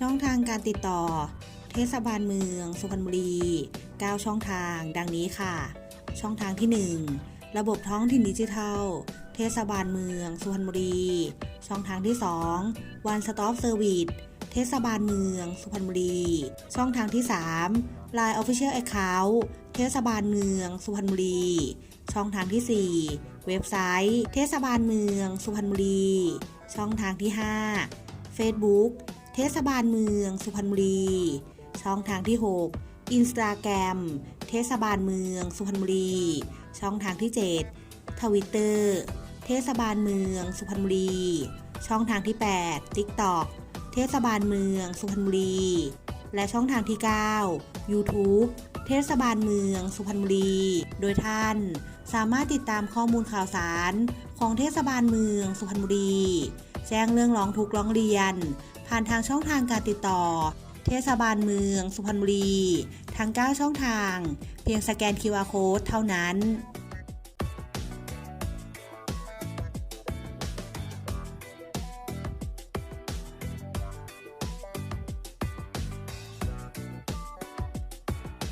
ช่องทางการติดต่อ เทศบาลเมือง สุพรรณบุรี 9 ช่องทาง ดังนี้ค่ะ ช่องทางที่ 1 ระบบท้องถิ่นดิจิทัล เทศบาลเมือง สุพรรณบุรี ช่องทางที่ 2 One Stop Service เทศบาลเมือง สุพรรณบุรี ช่องทางที่ 3 Line Official Account เทศบาลเมือง สุพรรณบุรี ช่องทางที่ 4 เว็บไซต์ เทศบาลเมือง สุพรรณบุรี ช่องทางที่ 5 Facebook เทศบาลเมือง สุพรรณบุรี ช่องทางที่6 Instagram เทศบาลเมือง สุพรรณบุรี ช่องทางที่7 Twitter เทศบาลเมือง สุพรรณบุรี ช่องทางที่ 8 TikTok เทศบาลเมือง สุพรรณบุรี และช่องทางที่ 9 YouTube เทศบาลเมือง สุพรรณบุรี โดยท่านสามารถติดตามข้อมูลข่าวสารของเทศบาลเมือง สุพรรณบุรี แจ้งเรื่องร้องทุกข์ร้องเรียน ผ่านทางช่องทางการติดต่อ เทศบาลเมือง สุพรรณบุรี ทั้ง 9 ช่องทาง เพียงสแกน QR Code เท่านั้น